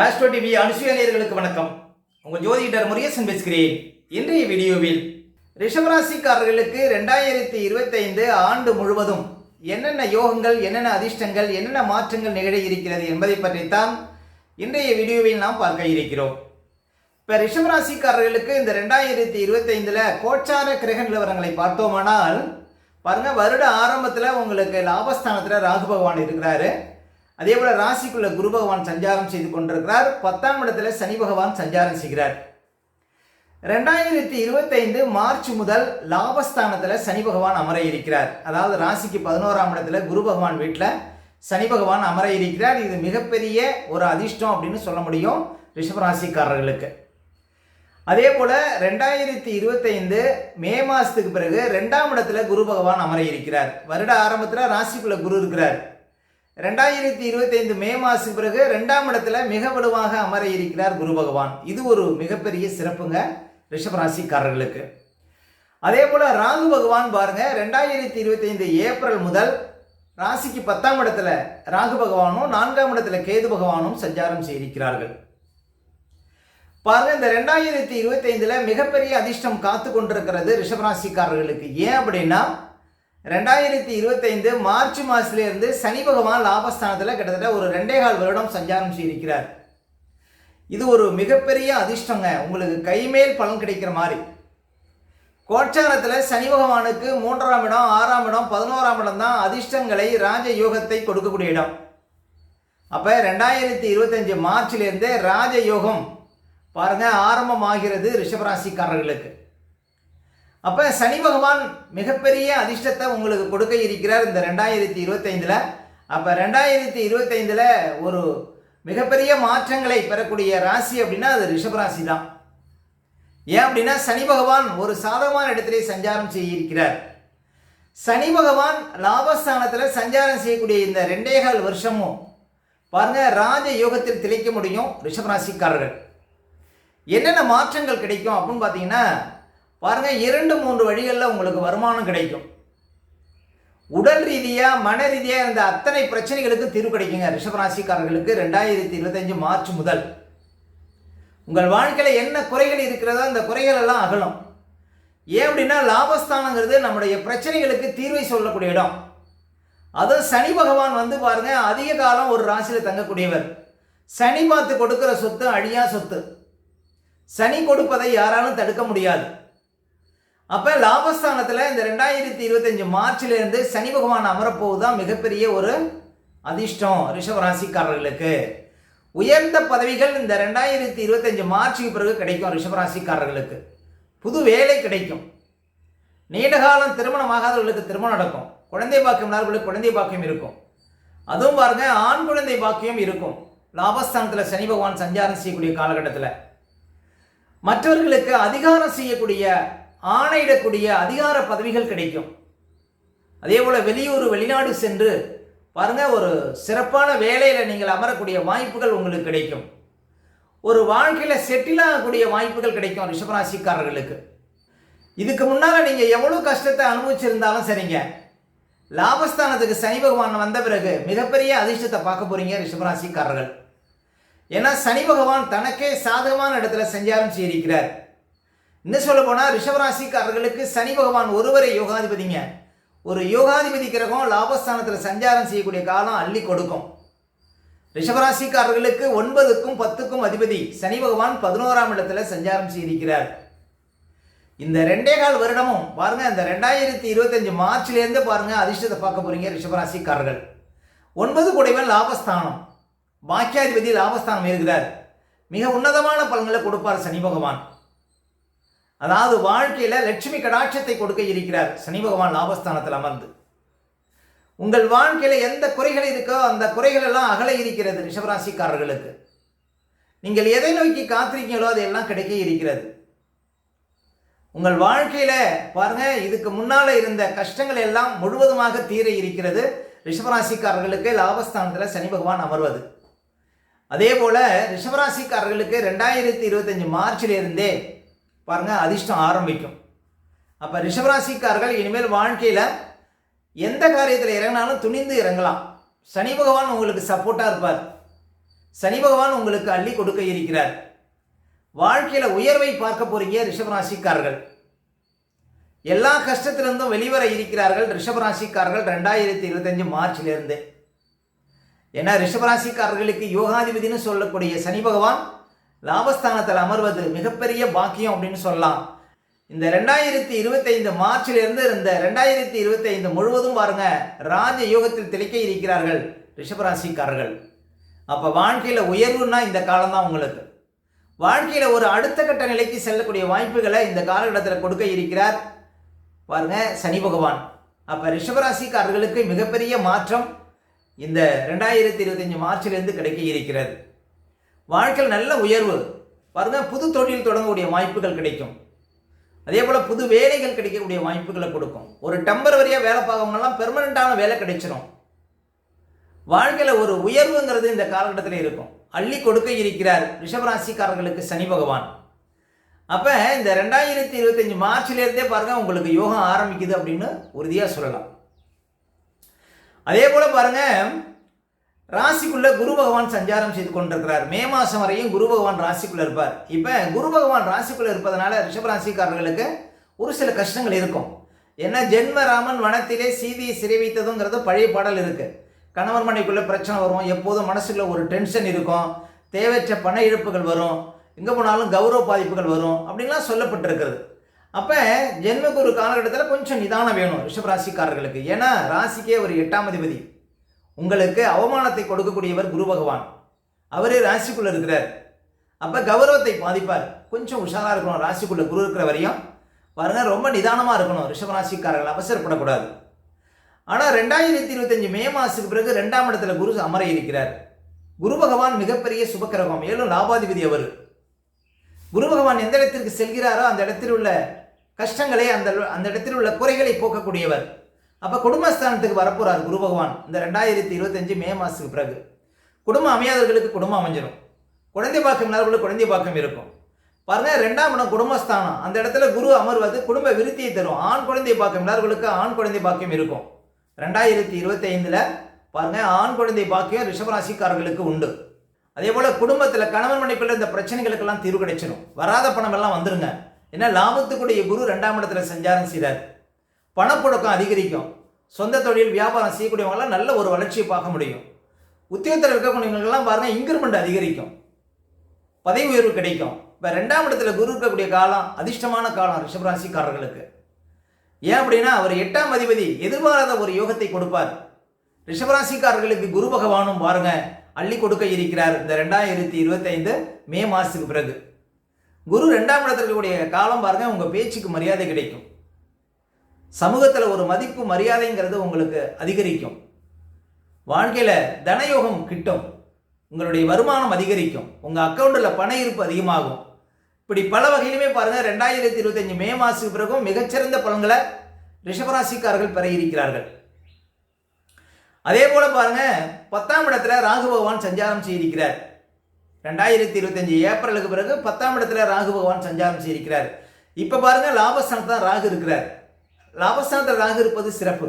Astro TV அனுசுயநேயர்களுக்கு வணக்கம். உங்கள் ஜோதிடர் முருகேசன் பேசுகிறேன். இன்றைய வீடியோவில் ரிஷபராசிக்காரர்களுக்கு ரெண்டாயிரத்தி இருபத்தைந்து ஆண்டு முழுவதும் என்னென்ன யோகங்கள் என்னென்ன அதிர்ஷ்டங்கள் என்னென்ன மாற்றங்கள் நிகழ இருக்கிறது என்பதை பற்றித்தான் இன்றைய வீடியோவில் நாம் பார்க்க இருக்கிறோம். இப்போ ரிஷபராசிக்காரர்களுக்கு இந்த ரெண்டாயிரத்தி இருபத்தைந்தில் கோச்சார கிரக நிலவரங்களை பார்த்தோமானால் பாருங்க வருட ஆரம்பத்தில் உங்களுக்கு லாபஸ்தானத்தில் ராகு பகவான் இருக்கிறாரு. அதே போல் ராசிக்குள்ள குரு பகவான் சஞ்சாரம் செய்து கொண்டிருக்கிறார். பத்தாம் இடத்துல சனி பகவான் சஞ்சாரம் செய்கிறார். ரெண்டாயிரத்தி இருபத்தைந்து மார்ச் முதல் லாபஸ்தானத்தில் சனி பகவான் அமர இருக்கிறார். அதாவது ராசிக்கு பதினோராம் இடத்துல குரு பகவான் வீட்டில் சனி பகவான் அமர இருக்கிறார். இது மிகப்பெரிய ஒரு அதிர்ஷ்டம் அப்படின்னு சொல்ல முடியும் ரிஷபராசிக்காரர்களுக்கு. அதே போல் ரெண்டாயிரத்தி இருபத்தைந்து மே மாதத்துக்கு பிறகு ரெண்டாம் இடத்துல குரு பகவான் அமர இருக்கிறார். வருட ஆரம்பத்தில் ராசிக்குள்ள குரு இருக்கிறார். ரெண்டாயிரத்தி இருபத்தைந்து மே மாதம் பிறகு ரெண்டாம் இடத்துல மிக வலுவாக அமர இருக்கிறார் குரு பகவான். இது ஒரு மிகப்பெரிய சிறப்புங்க ரிஷபராசிக்காரர்களுக்கு. அதே போல் ராகு பகவான் பாருங்க ரெண்டாயிரத்தி இருபத்தைந்து ஏப்ரல் முதல் ராசிக்கு பத்தாம் இடத்துல ராகு பகவானும் நான்காம் இடத்துல கேது பகவானும் சஞ்சாரம் செய்திருக்கிறார்கள். பாருங்க இந்த ரெண்டாயிரத்தி இருபத்தைந்தில் மிகப்பெரிய அதிர்ஷ்டம் காத்து கொண்டிருக்கிறது ரிஷபராசிக்காரர்களுக்கு. ஏன் அப்படின்னா ரெண்டாயிரத்தி இருபத்தைந்து மார்ச் மாதத்துலேருந்து சனி பகவான் லாபஸ்தானத்தில் கிட்டத்தட்ட ஒரு ரெண்டே கால் வருடம் சஞ்சாரம் செய்திருக்கிறார். இது ஒரு மிகப்பெரிய அதிர்ஷ்டங்க. உங்களுக்கு கைமேல் பலன் கிடைக்கிற மாதிரி. கோட்சாரத்தில் சனி பகவானுக்கு மூன்றாம் இடம் ஆறாம் இடம் பதினோராம் இடம் தான் அதிர்ஷ்டங்களை ராஜ யோகத்தை கொடுக்கக்கூடிய இடம். அப்போ ரெண்டாயிரத்தி இருபத்தஞ்சு மார்ச்லேருந்தே ராஜ யோகம் பாருங்க ஆரம்பமாகிறது ரிஷபராசிக்காரர்களுக்கு. அப்போ சனி பகவான் மிகப்பெரிய அதிர்ஷ்டத்தை உங்களுக்கு கொடுக்க இருக்கிறார் இந்த ரெண்டாயிரத்தி இருபத்தைந்தில். அப்போ ரெண்டாயிரத்தி இருபத்தைந்தில் ஒரு மிகப்பெரிய மாற்றங்களை பெறக்கூடிய ராசி அப்படின்னா அது ரிஷபராசி தான் ஏன் அப்படின்னா சனி பகவான் ஒரு சாதகமான இடத்திலே சஞ்சாரம் செய்யிருக்கிறார். சனி பகவான் லாபஸ்தானத்தில் சஞ்சாரம் செய்யக்கூடிய இந்த ரெண்டே கால் வருஷமும் பாருங்க ராஜ யோகத்தில் திளைக்க முடியும் ரிஷபராசிக்காரர்கள் என்னென்ன மாற்றங்கள் கிடைக்கும் அப்படின்னு பார்த்தீங்கன்னா பாருங்கள் இரண்டு மூன்று வழிகளில் உங்களுக்கு வருமானம் கிடைக்கும். உடல் ரீதியாக மன ரீதியாக இருந்த அத்தனை பிரச்சனைகளுக்கு தீர்வு கிடைக்குங்க. ரிஷபராசிக்காரர்களுக்கு ரெண்டாயிரத்தி இருபத்தஞ்சு மார்ச் முதல். உங்கள் வாழ்க்கையில் என்ன குறைகள் இருக்கிறதோ அந்த குறைகள் எல்லாம் அகலும். ஏன் அப்படின்னா லாபஸ்தானங்கிறது நம்முடைய பிரச்சனைகளுக்கு தீர்வை சொல்லக்கூடிய இடம். அதுவும் சனி பகவான் வந்து பாருங்க அதிக காலம் ஒரு ராசியில் தங்கக்கூடியவர். சனி பார்த்து கொடுக்கிற சொத்து அழியா சொத்து. சனி கொடுப்பதை யாராலும் தடுக்க முடியாது. அப்போ லாபஸ்தானத்தில் இந்த ரெண்டாயிரத்தி இருபத்தஞ்சு மார்ச்லேருந்து சனி பகவான் அமரப்போவது தான் மிகப்பெரிய ஒரு அதிர்ஷ்டம் ரிஷபராசிக்காரர்களுக்கு உயர்ந்த பதவிகள் இந்த ரெண்டாயிரத்தி இருபத்தஞ்சு மார்ச்சுக்கு பிறகு கிடைக்கும் ரிஷபராசிக்காரர்களுக்கு புது வேலை கிடைக்கும். நீண்டகாலம் திருமணம் ஆகாதவர்களுக்கு திருமணம் நடக்கும். குழந்தை பாக்கியம் நார்களுக்கு குழந்தை பாக்கியம் இருக்கும். அதுவும் பாருங்க ஆண் குழந்தை பாக்கியம் இருக்கும். லாபஸ்தானத்தில் சனி பகவான் சஞ்சாரம் செய்யக்கூடிய காலகட்டத்தில். மற்றவர்களுக்கு அதிகாரம் செய்யக்கூடிய ஆணையிடக்கூடிய அதிகார பதவிகள் கிடைக்கும். அதே போல் வெளியூர் வெளிநாடு சென்று பாருங்கள் ஒரு சிறப்பான வேலையில் நீங்கள் அமரக்கூடிய வாய்ப்புகள் உங்களுக்கு கிடைக்கும். ஒரு வாழ்க்கையில் செட்டில் ஆகக்கூடிய வாய்ப்புகள் கிடைக்கும் ரிஷபராசிக்காரர்களுக்கு. இதுக்கு முன்னால் நீங்கள் எவ்வளோ கஷ்டத்தை அனுபவிச்சிருந்தாலும் சரிங்க. லாபஸ்தானத்துக்கு சனி பகவான் வந்த பிறகு மிகப்பெரிய அதிர்ஷ்டத்தை பார்க்க போகிறீங்க ரிஷபராசிக்காரர்கள். ஏன்னா சனி பகவான் தனக்கே சாதகமான இடத்துல சஞ்சாரம் செய்திருக்கிறார். இன்னும் சொல்ல போனால் ரிஷபராசிக்காரர்களுக்கு சனி பகவான் ஒருவரை யோகாதிபதிங்க. ஒரு யோகாதிபதி கிரகம் லாபஸ்தானத்தில் சஞ்சாரம் செய்யக்கூடிய காலம் அள்ளி கொடுக்கும். ரிஷபராசிக்காரர்களுக்கு ஒன்பதுக்கும் பத்துக்கும் அதிபதி சனி பகவான் பதினோராம் இடத்துல சஞ்சாரம் செய்திருக்கிறார். இந்த ரெண்டே கால் வருடமும் பாருங்க இந்த ரெண்டாயிரத்தி இருபத்தஞ்சு மார்ச்லேருந்து பாருங்க அதிர்ஷ்டத்தை பார்க்க போறீங்க ரிஷபராசிக்காரர்கள். ஒன்பது கூடைவன் லாபஸ்தானம். பாக்கியாதிபதி லாபஸ்தானம் இருக்கிறார் மிக உன்னதமான பலன்களை கொடுப்பார் சனி பகவான். அதாவது வாழ்க்கையில் லட்சுமி கடாட்சத்தை கொடுக்க இருக்கிறார். சனி பகவான் லாபஸ்தானத்தில் அமர்ந்து. உங்கள் வாழ்க்கையில் எந்த குறைகள் இருக்கோ அந்த குறைகள் எல்லாம் அகல இருக்கிறது ரிஷபராசிக்காரர்களுக்கு. நீங்கள் எதை நோக்கி காத்திருக்கீங்களோ அதையெல்லாம் கிடைக்க இருக்கிறது. உங்கள் வாழ்க்கையில் பாருங்க இதுக்கு முன்னால் இருந்த கஷ்டங்கள் எல்லாம் முழுவதுமாக தீர இருக்கிறது ரிஷபராசிக்காரர்களுக்கு லாபஸ்தானத்தில் சனி பகவான் அமர்வது. அதே போல் ரிஷபராசிக்காரர்களுக்கு ரெண்டாயிரத்தி இருபத்தஞ்சி மார்ச்லேருந்தே பாருங்கள் அதிர்ஷ்டம் ஆரம்பிக்கும். அப்போ ரிஷபராசிக்காரர்கள் இனிமேல் வாழ்க்கையில் எந்த காரியத்தில் இறங்கினாலும் துணிந்து இறங்கலாம். சனி பகவான் உங்களுக்கு சப்போர்ட்டாக இருப்பார். சனி பகவான் உங்களுக்கு அள்ளி கொடுக்க இருக்கிறார். வாழ்க்கையில் உயர்வை பார்க்க போறீங்க ரிஷபராசிக்காரர்கள். எல்லா கஷ்டத்திலிருந்தும் வெளிவர இருக்கிறார்கள் ரிஷபராசிக்காரர்கள் ரெண்டாயிரத்தி இருபத்தஞ்சு மார்ச்லேருந்து ஏன்னா ரிஷபராசிக்காரர்களுக்கு யோகாதிபதினு சொல்லக்கூடிய சனி பகவான் லாபஸ்தானத்தில் அமர்வது மிகப்பெரிய பாக்கியம் அப்படின்னு சொல்லலாம். இந்த ரெண்டாயிரத்தி இருபத்தைந்து மார்ச்சிலிருந்து இந்த ரெண்டாயிரத்தி இருபத்தைந்து முழுவதும் பாருங்க ராஜ யோகத்தில் திளைக்க இருக்கிறார்கள் ரிஷபராசிக்காரர்கள். அப்போ வாழ்க்கையில் உயர்வுன்னா இந்த காலம்தான் உங்களுக்கு. வாழ்க்கையில் ஒரு அடுத்த கட்ட நிலைக்கு செல்லக்கூடிய வாய்ப்புகளை இந்த காலகட்டத்தில் கொடுக்க இருக்கிறார் பாருங்க சனி பகவான். அப்போ ரிஷபராசிக்காரர்களுக்கு மிகப்பெரிய மாற்றம் இந்த ரெண்டாயிரத்தி இருபத்தஞ்சு மார்ச்சிலிருந்து கிடைக்க இருக்கிறது. வாழ்க்கையில் நல்ல உயர்வு. பாருங்க புது தொழில் தொடங்கக்கூடிய வாய்ப்புகள் கிடைக்கும். அதே போல் புது வேலைகள் கிடைக்கக்கூடிய வாய்ப்புகளை கொடுக்கும். ஒரு டெம்பரவரியாக வேலை பார்க்கவங்கலாம் பெர்மனண்ட்டான வேலை கிடைச்சிரும். வாழ்க்கையில் ஒரு உயர்வுங்கிறது இந்த காலகட்டத்தில் இருக்கும். அள்ளி கொடுக்க இருக்கிறார் ரிஷபராசிக்காரர்களுக்கு சனி பகவான். அப்போ இந்த ரெண்டாயிரத்தி இருபத்தஞ்சி மார்ச்லேருந்தே பாருங்கள் உங்களுக்கு யோகம் ஆரம்பிக்குது அப்படின்னு உறுதியாக சொல்லலாம். அதே போல் பாருங்கள் ராசிக்குள்ள குரு பகவான் சஞ்சாரம் செய்து கொண்டிருக்கிறார். மே மாதம் வரையும் குரு பகவான் ராசிக்குள்ள இருப்பார். இப்போ குரு பகவான் ராசிக்குள்ள இருப்பதனால ரிஷபராசிக்காரர்களுக்கு ஒரு சில கஷ்டங்கள் இருக்கும். ஏன்னா ஜென்மராமன் வனத்திலே சீதியை சிறை வைத்ததுங்கிறது பழைய பாடல் இருக்கு. கணவர் மனைக்குள்ள பிரச்சனை வரும். எப்போதும் மனசுக்குள்ள ஒரு டென்ஷன் இருக்கும். தேவையற்ற பண இழப்புகள் வரும். எங்கே போனாலும் கௌரவ பாதிப்புகள் வரும். அப்படின்லாம் சொல்லப்பட்டிருக்கிறது. அப்போ ஜென்மகுரு காலகட்டத்தில் கொஞ்சம் நிதானம் வேணும் ரிஷபராசிக்காரர்களுக்கு. ஏன்னா ராசிக்கே ஒரு எட்டாம் அதிபதி. உங்களுக்கு அவமானத்தை கொடுக்கக்கூடியவர் குரு பகவான். அவரே ராசிக்குள்ளே இருக்கிறார். அப்போ கௌரவத்தை பாதிப்பார். கொஞ்சம் உஷாராக இருக்கணும். ராசிக்குள்ளே குரு இருக்கிற வரையும் பாருங்க ரொம்ப நிதானமாக இருக்கணும். ரிஷபராசிக்காரர்கள் அவசரப்படக்கூடாது. ஆனால் ரெண்டாயிரத்தி இருபத்தஞ்சு மே மாதத்துக்கு பிறகு ரெண்டாம் இடத்துல குரு அமர இருக்கிறார். குரு பகவான் மிகப்பெரிய சுபக்கிரகம். மேலும் லாபாதிபதி அவர். குரு பகவான் எந்த இடத்திற்கு செல்கிறாரோ அந்த இடத்தில் உள்ள கஷ்டங்களை அந்த அந்த இடத்தில் உள்ள குறைகளை போக்கக்கூடியவர். அப்போ குடும்பஸ்தானத்துக்கு வரப்போறார் குரு பகவான். இந்த ரெண்டாயிரத்தி இருபத்தஞ்சு மே மாதத்துக்கு பிறகு. குடும்பம் அமையாதவர்களுக்கு குடும்பம் அமைஞ்சிடும் குழந்தை பாக்கம் இல்லாதவர்களுக்கு குழந்தை பாக்கம் இருக்கும். பாருங்க ரெண்டாம் இடம் குடும்பஸ்தானம். அந்த இடத்துல குரு அமர்வது குடும்ப விருத்தியை தரும். ஆண் குழந்தை பாக்கம் இல்லாதவர்களுக்கு ஆண் குழந்தை பாக்கியம் இருக்கும். ரெண்டாயிரத்தி இருபத்தி ஐந்துல பாருங்க ஆண் குழந்தை பாக்கியம் ரிஷபராசிக்காரர்களுக்கு உண்டு. அதே போல குடும்பத்தில் கணவன் மனைப்பில் இந்த பிரச்சனைகளுக்கெல்லாம் தீர்வு கிடைச்சிடும் வராத பணம் எல்லாம் வந்துருங்க. ஏன்னா லாபத்துக்குடைய குரு ரெண்டாம் இடத்துல சஞ்சாரம் செய்கிறார் பணப்புழக்கம் அதிகரிக்கும். சொந்த தொழில் வியாபாரம் செய்யக்கூடியவங்களாம் நல்ல ஒரு வளர்ச்சியை பார்க்க முடியும். உத்தியோகத்தில் இருக்கக்கூடியவங்களுக்கெல்லாம் பாருங்கள் இன்க்ரிமெண்ட் அதிகரிக்கும். பதவி உயர்வு கிடைக்கும். இப்போ ரெண்டாம் இடத்துல குரு இருக்கக்கூடிய காலம் அதிர்ஷ்டமான காலம் ரிஷபராசிக்காரர்களுக்கு. ஏன் அப்படின்னா அவர் எட்டாம் அதிபதி எதிர்பாராத ஒரு யோகத்தை கொடுப்பார். ரிஷபராசிக்காரர்களுக்கு குரு பகவானும் பாருங்க அள்ளி கொடுக்க இருக்கிறார் இந்த ரெண்டாயிரத்தி இருபத்தைந்து மே மாதத்துக்கு பிறகு. குரு ரெண்டாம் இடத்துல இருக்கக்கூடிய காலம் பாருங்க உங்கள் பேச்சுக்கு மரியாதை கிடைக்கும். சமூகத்தில் ஒரு மதிப்பு மரியாதைங்கிறது உங்களுக்கு அதிகரிக்கும். வாழ்க்கையில் தனயோகம் கிட்டும். உங்களுடைய வருமானம் அதிகரிக்கும். உங்கள் அக்கௌண்ட்டில் பண இருப்பு அதிகமாகும். இப்படி பல வகையிலுமே பாருங்கள் ரெண்டாயிரத்தி இருபத்தஞ்சு மே மாதத்துக்கு பிறகும் மிகச்சிறந்த பலன்களை ரிஷபராசிக்காரர்கள் பெற இருக்கிறார்கள். அதே போல் பாருங்கள் பத்தாம் இடத்துல ராகு பகவான் சஞ்சாரம் செய்திருக்கிறார். ரெண்டாயிரத்தி இருபத்தஞ்சு ஏப்ரலுக்கு பிறகு பத்தாம் இடத்துல ராகு பகவான் சஞ்சாரம் செய்திருக்கிறார். இப்போ பாருங்க லாபஸ்தானத்தில் தான் ராகு இருக்கிறார். லாபஸ்தானத்தில் ராகு இருப்பது சிறப்பு.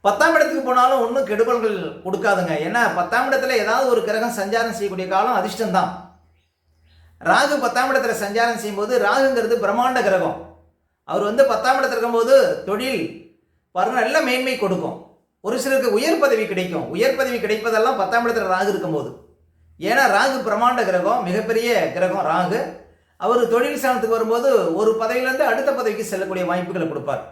பத்தாம் இடத்துக்கு போனாலும் ஒன்றும் கெடுபல்கள் கொடுக்காதுங்க. ஏன்னா பத்தாம் இடத்துல ஏதாவது ஒரு கிரகம் சஞ்சாரம் செய்யக்கூடிய காலம் அதிர்ஷ்டம்தான். ராகு பத்தாம் இடத்துல சஞ்சாரம் செய்யும்போது ராகுங்கிறது பிரம்மாண்ட கிரகம். அவர் வந்து பத்தாம் இடத்துல இருக்கும்போது தொழில் வர நல்ல மேன்மை கொடுக்கும். ஒரு சிலருக்கு உயர் பதவி கிடைக்கும். உயர் பதவி கிடைப்பதெல்லாம் பத்தாம் இடத்துல ராகு இருக்கும்போது. ஏன்னா ராகு பிரம்மாண்ட கிரகம் மிகப்பெரிய கிரகம் ராகு. அவர் தொழில் ஸ்தானத்துக்கு வரும்போது ஒரு பதவியிலேருந்து அடுத்த பதவிக்கு செல்லக்கூடிய வாய்ப்புகளை கொடுப்பார்.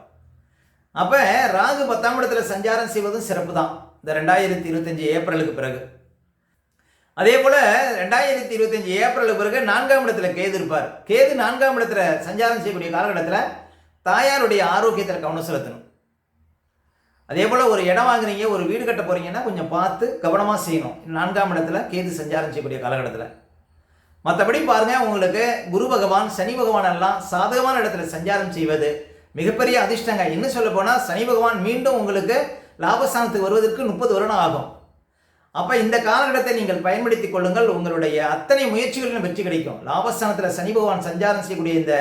அப்போ ராகு பத்தாம் இடத்துல சஞ்சாரம் செய்வதும் சிறப்பு தான் இந்த ரெண்டாயிரத்தி இருபத்தஞ்சி ஏப்ரலுக்கு பிறகு. அதே போல் ரெண்டாயிரத்தி இருபத்தஞ்சி ஏப்ரலுக்கு பிறகு நான்காம் இடத்துல கேது இருப்பார். கேது நான்காம் இடத்துல சஞ்சாரம் செய்யக்கூடிய காலகட்டத்தில் தாயாருடைய ஆரோக்கியத்தில் கவனம் செலுத்தணும். அதே போல் ஒரு இடம் வாங்குறீங்க ஒரு வீடு கட்ட போகிறீங்கன்னா கொஞ்சம் பார்த்து கவனமாக செய்யணும். நான்காம் இடத்துல கேது சஞ்சாரம் செய்யக்கூடிய காலகட்டத்தில். மற்றபடி பாருங்கள் உங்களுக்கு குரு பகவான் சனி பகவான் எல்லாம் சாதகமான இடத்துல சஞ்சாரம் செய்வது மிகப்பெரிய அதிர்ஷ்டங்க. இன்னும் சொல்ல போனால் சனி பகவான் மீண்டும் உங்களுக்கு லாபஸ்தானத்துக்கு வருவதற்கு முப்பது வருடம் ஆகும். அப்போ இந்த காலகட்டத்தை நீங்கள் பயன்படுத்தி கொள்ளுங்கள். உங்களுடைய அத்தனை முயற்சிகளிலும் வெற்றி கிடைக்கும். லாபஸ்தானத்தில் சனி பகவான் சஞ்சாரம் செய்யக்கூடிய இந்த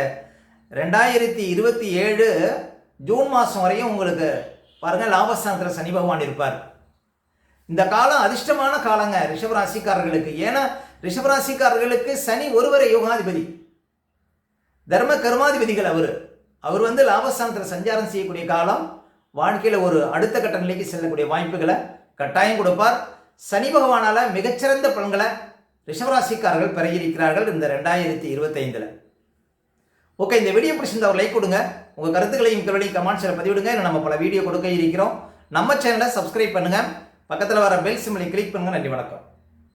ரெண்டாயிரத்தி இருபத்தி ஏழு ஜூன் மாதம் வரையும் உங்களுக்கு பாருங்கள் லாபஸ்தானத்தில் சனி பகவான் இருப்பார். இந்த காலம் அதிர்ஷ்டமான காலங்க ரிஷபராசிக்காரர்களுக்கு. ஏன்னா ரிஷபராசிக்காரர்களுக்கு சனி ஒருவரை யோகாதிபதி. தர்ம கர்மாதிபதிகள் அவர். அவர் வந்து லாபஸ்தானத்தில் சஞ்சாரம் செய்யக்கூடிய காலம். வாழ்க்கையில் ஒரு அடுத்த கட்ட நிலைக்கு செல்லக்கூடிய வாய்ப்புகளை கட்டாயம் கொடுப்பார். சனி பகவானால் மிகச்சிறந்த பலன்களை ரிஷபராசிக்காரர்கள் பெற இருக்கிறார்கள் இந்த ரெண்டாயிரத்தி இருபத்தைந்தில். ஓகே இந்த வீடியோ பிடிச்சிருந்தா ஒரு லைக் கொடுங்க. உங்கள் கருத்துக்களையும் கருளையும் கமெண்ட்ஸில் பதிவிடுங்க. இன்னும் நம்ம பல வீடியோ கொடுக்க இருக்கிறோம். நம்ம சேனலை சப்ஸ்கிரைப் பண்ணுங்கள் பக்கத்தில் வர பெல் சிம்லை கிளிக் பண்ணுங்கள் நன்றி வணக்கம்.